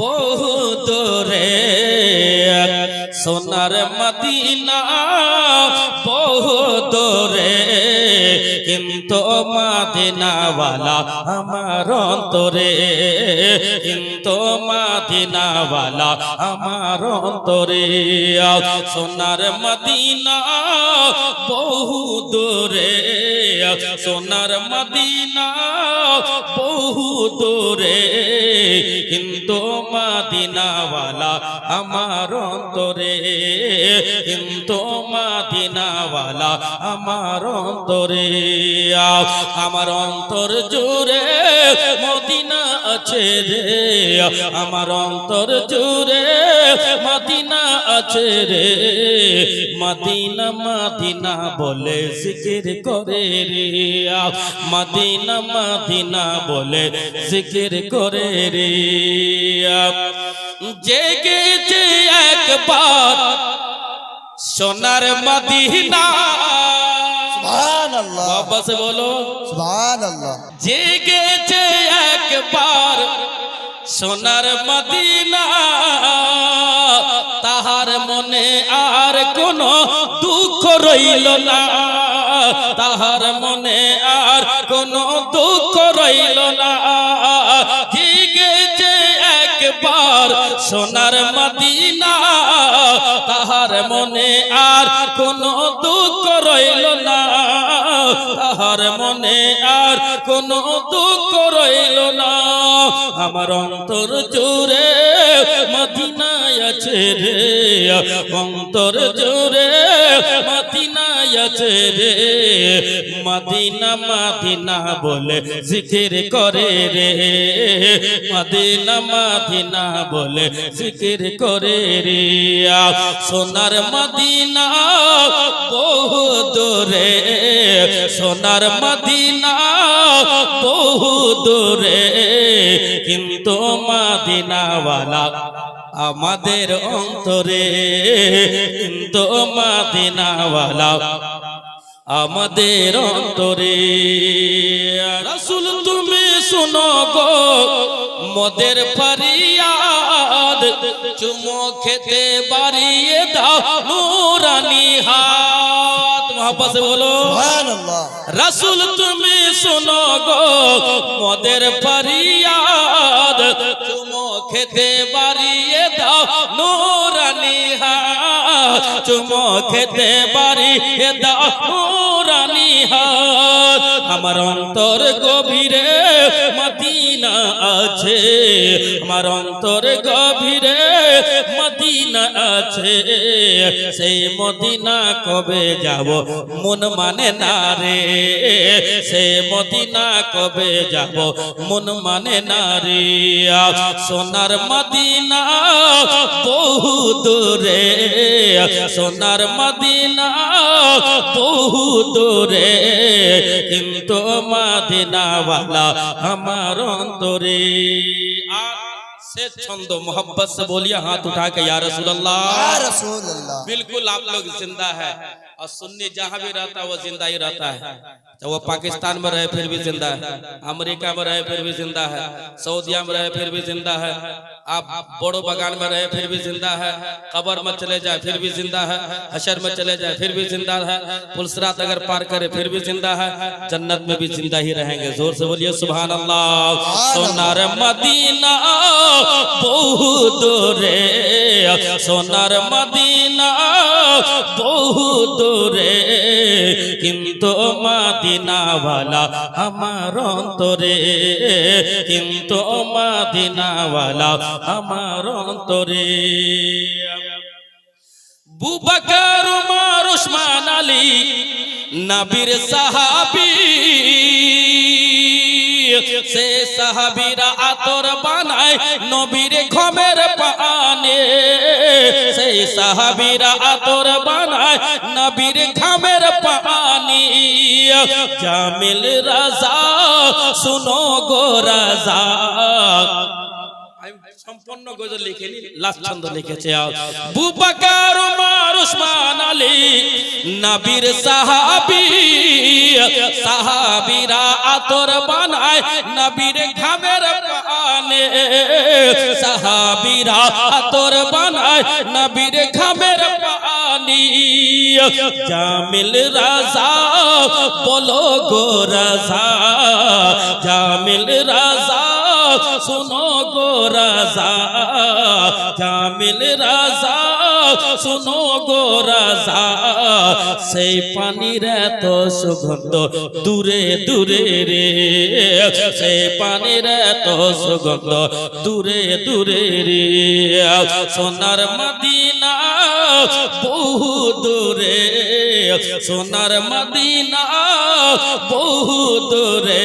বহু দূরে সোনার মদিনা, বহু দূরে। কিন্তু মদিনাওয়ালা আমার অন্তরে, কিন্তু মদিনাওয়ালা আমার অন্তরে। সোনার মদিনা, বহু দূরে সোনার মদিনা দূরে কিন্তু মাদিনাওয়ালা আমার অন্তরে কিন্তু মাদিনাওয়ালা আমার অন্তরে। আমার অন্তর জুড়ে মদিনা আছে রে আমার অন্তর জুড়ে মদিনা আছে রে। মদিনা মদিনা বলে জিকির করে রে। মদিনা মদিনা বলে জিকির করে রে। জেগেছে একবার সোনার মদিনা। সুবহানাল্লাহ। বাবা সে বলো। সুবহানাল্লাহ। জেগেছে একবার সোনার মদিনা, তাহার মনে আর কোনো দুঃখ রইল না। তাহার মনে আর কোনো দুঃখ রইল না। সোনার মদিনা, তাহার মনে আর কোনো দুঃখ রইল না। তাহার মনে আর কোনো দুঃখ রইল না। আমার অন্তর জুড়ে মদিনায় আছে রে, অন্তর জুড়ে মদিনায় আছে রে। মদিনা মদিনা বলে জিকির করে রে। মদিনা মদিনা বলে জিকির করে রে। সোনার মদিনা বহু দূরে। সোনার মদিনা বহু দূরে। কিন্তু মদিনাওয়ালা আমাদের অন্তরে কিন্তু মদিনাওয়ালা আমাদের অন্তরে। রাসুল তুমি শুনো গো মদের ফারিয়াদ চুমো খেতে বাড়িয়ে দাও নুরানি হাত। মহাপাশে বলো। রাসুল তুমি শোনো গো মদের ফারিয়াদ চুমো খেতে বাড়িয়ে দাও, নুরানি চুমো খেতে বাড়িয়ে দাও, নুরানি আমার অন্তর গভীরে মদিনা আছে, আমার অন্তর গভীরে আছে সেই মদিনা কবে যাব? মন মানে না রে। সেই মদিনা কবে যাব? মন মানে না রে। সোনার মদিনা বহু দূরে। সোনার মদিনা বহু দূরে। কিন্তু মদিনাওয়ালা আমার অন্তরে। से छंदो मोहब्बत से बोलिए हाथ उठा के यार रसूल अल्लाह रसूल अल्लाह बिल्कुल आप लोग ज़िंदा है। और सुन्नी जहाँ भी रहता है वो ज़िंदा ही रहता है। वो पाकिस्तान में रहे फिर भी ज़िंदा है। अमेरिका में रहे फिर भी ज़िंदा है। सऊदिया में रहे फिर भी ज़िंदा है। आप बड़ो बगान में रहे फिर भी ज़िंदा है। कबर में चले जाए फिर भी ज़िंदा है। हशर में चले जाए फिर भी ज़िंदा है। पुलसरात अगर पार करे फिर भी ज़िंदा है। जन्नत में भी ज़िंदा ही रहेंगे। ज़ोर से बोलिए सुबह अल्लाह सोनार मदीना बहुत रे सोनार मदीना। বহু দূরে, কিন্তু মদিনাওয়ালা আমার অন্তরে, কিন্তু মদিনাওয়ালা আমার অন্তরে। বুবাকার, উমর, উসমান, আলী, নবীর সাহাবী। সে সাহাবীরা আতর বানায় নবীর ঘমের পানে। সেই সাহাবীরা আতর বানায় নবীর ঘামের পানি। জামিল রাজা শুনো গো রাজা। আমি সম্পূর্ণ গজল লিখিনি লাস্ট ছন্দ লিখেছে বুবাকার উমর উসমান আলী, নবীর সাহাবী। সাহাবীরা আতর বানায় নবীর ঘামের পানি। তোর বানায় নবীর খামের পানি। জামিল রাজা, বলো গো রাজা। জামিল রাজা, শুনো গো রাজা। জামিল রাজা শুনো গো রাজা, সেই পানির এত সুগন্ধ দূরে দূরে রে। সেই পানির এত সুগন্ধ দূরে দূরে রে। সোনার মদিনা বহু দূরে, সোনার মদিনা বহু দূরে।